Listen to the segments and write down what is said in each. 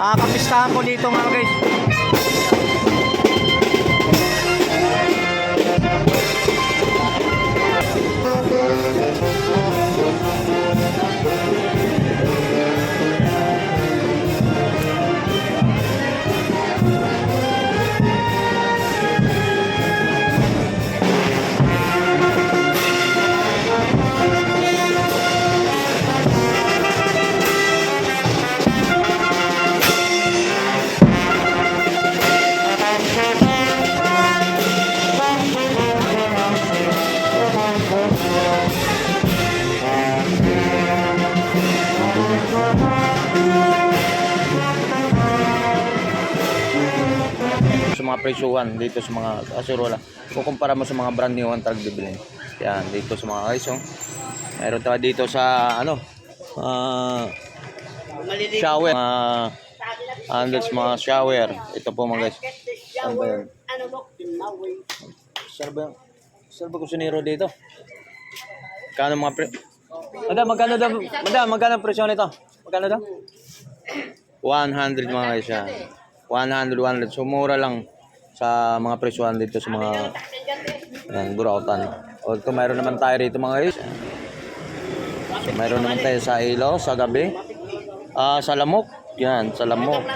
ah, kapistahan po dito mga guys. Mga presyuhan dito sa mga kasirola. Kukumpara mo sa mga brand new ang tarag bibilin. Yan, dito sa mga guys, oh. Meron tayo dito sa, ano, ah, shower. Mga handles, mga shower. Ito po mga guys. Ano ba yan? Ba kusinero dito? Kano mga pre... Madam, magkano daw? Madam, magkano presyo nito? Magkano daw? 100 mga guys yan. 100, 100. So, mura lang sa mga presyohan dito sa mga yan, burautan. O ito, mayroon naman tayo rito mga guys. So, mayroon naman tayo sa ilaw, sa gabi. Ah, sa lamok. Yan, sa lamok.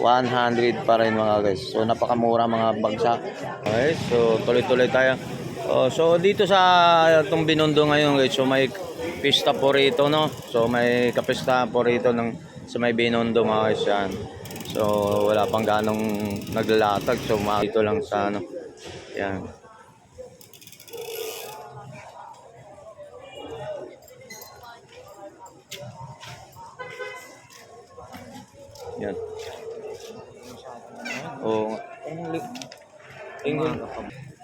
100 pa rin mga guys. So napakamura mga bagsak. Okay, so tuloy-tuloy tayo. Oh, so dito sa itong binondo ngayon guys, so may pista po rito no. So may kapista po rito ng sa may binondo mga guys yan. So wala pang ganong naglalatag. So ma- dito lang sa ano. Yan. Yan. Oo. Ingin.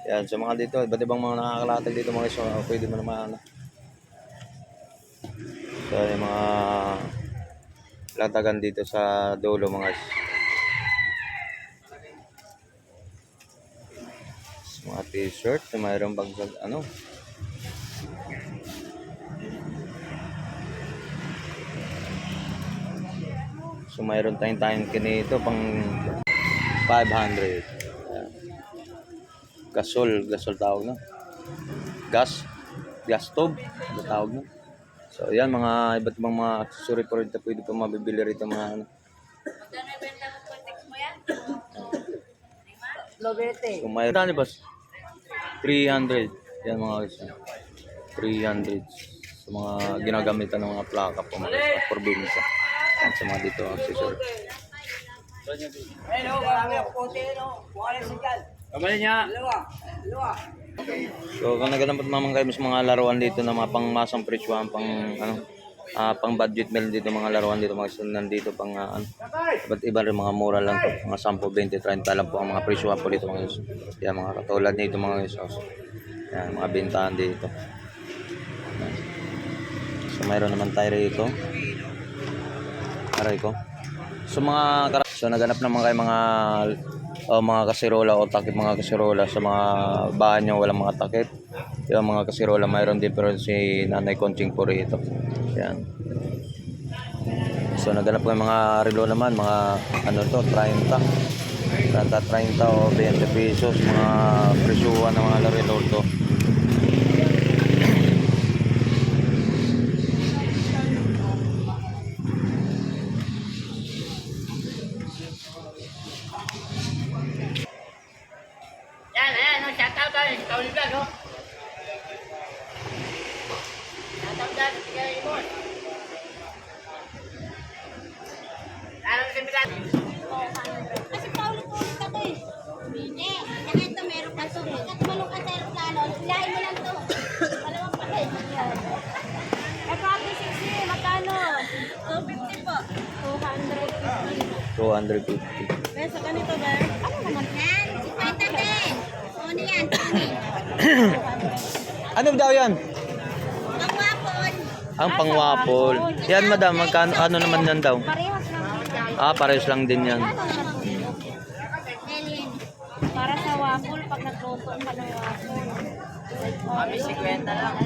Yan, sa mga dito, iba't ibang mga nakakalatag dito mga iso, pwede mo naman ano. So, yung mga latagan dito sa dulo mga is. Mga t-shirt, na mayroong bagsag, ano. So, mayroon tayong tayong kinito pang 500. Ayan. Gasol, gasol tawag na. Gas, gas stove, ano tawag na. So, yan mga iba't ibang mga accessory po rito pwede po mabibili rito mga ano. Lobete. So, mayroon ano boss? 300. Yan mga guys. yan. 300 sa mga ginagamitan ng mga plaka po mga guys, sa probinsya. Yan sa mga dito accessory. Hello, marami ang puti, no? Kung ano. Kamali niya. Dalawa. Dalawa. So kung naganapat naman kayo sa mga laruan dito na mga pangmasang presyuhan, pang ano, ah, pang budget meal dito mga laruan dito mga sun nandito pang uh, ano, iba't iba rin mga mura lang to, mga 10, 20, 30 lang po ang mga presyuhan po dito mga guys. Yan mga katulad nito mga guys. So, yan mga bintahan dito. So mayroon naman tayo rito. Aray ko. So mga so naganap naman kayo mga o mga kasirola o takip mga kasirola sa mga bahay nyo walang mga takip. Yung mga kasirola mayroon din pero si Nanay Conching po rito. Yan. So naganap ko yung mga relo naman, mga ano to, 30. 30, 30 o 20 pesos, mga presyuhan ng mga relo to. Tayo. Ikaw ni Vlog, out tayo. Sige, Imon. Ano si 250. 250. Peso ganito ba? Ano naman yan? 50 din. Ano yan? Tony. Ano daw yan? Ang wapon. Ang pangwapol. Yan madam, magkano ano naman yan daw? Parehas lang. Ah, pares lang din yan. Para sa waffle, pag nagluto ka ng waffle. Mami, 50 lang.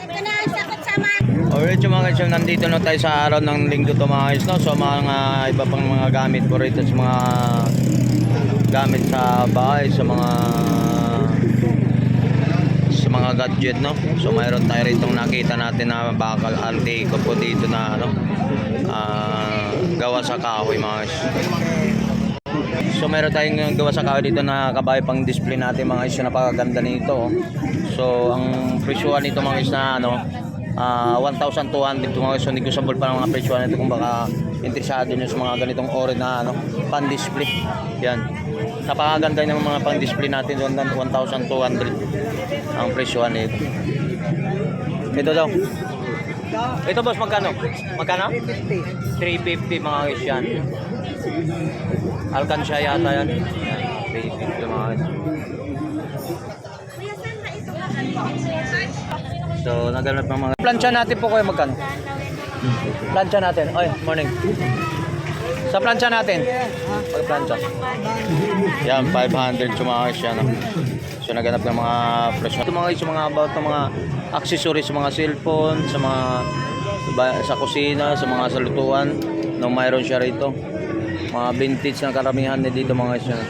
Ito na ang sakot sa mga Alright yung mga guys, nandito na tayo sa araw ng linggo to mga guys, no? So mga iba pang mga gamit ko rito sa mga gamit sa bahay, sa mga sa mga gadget, no? So mayroon tayo rito nakita natin na bakal antique po dito na ano, ah, gawa sa kahoy mga guys. So meron tayong gawa sa kahoy dito na kabahay pang display natin mga guys, napakaganda nito. oh. So ang presyuhan nito mga guys na ano, ah 1,200 ito mga guys, so negotiable pa ng mga presyuhan nito kung baka interesado nyo sa mga ganitong ori na ano, pan display. Yan. Napakaganda ng mga pang display natin doon 1,200 ang presyuhan nito. Ito daw. Ito boss magkano? Magkano? 350 mga guys yan. Alcansya yata. Yan, 350 mga guys. So, naganap ng mga... Plancha natin po kayo magkano? Plancha natin. Oy, morning. Sa plancha natin. Pag plancha. Yan, 500 sumakis yan. No? So, naganap ng mga presyo. Ito mga guys, yung mga about ng mga accessories sa mga cellphone, sa mga sa kusina, sa mga salutuan. No, mayroon siya rito. Mga vintage na karamihan na dito mga guys. Yan.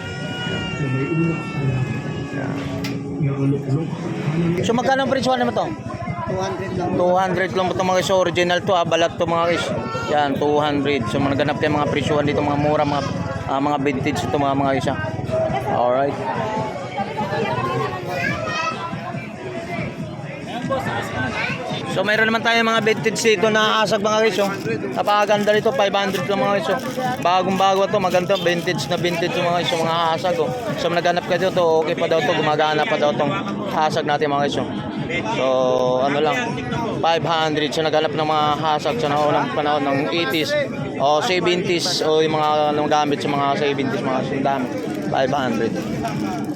So magkano ang presyo naman to? 200 lang. 200 lang ito mga guys. Original to ah. Balat to mga guys. Yan, 200. So managanap tayo mga presyuhan dito. Mga mura, mga, ah, mga vintage ito mga mga guys. ah. Alright. So mayroon naman tayo mga vintage dito na asag mga guys. Oh. Napakaganda nito, 500 lang mga guys. Oh. Bagong bago to, maganda vintage na vintage yung mga guys, yung mga asag. Oh. So naganap ka dito, okay pa daw to, gumagana pa daw tong hasag natin mga guys. Oh. So ano lang, 500 so naganap ng mga hasag sa naunang panahon ng 80s o 70s o yung mga anong gamit sa mga 70s mga sundami. 500.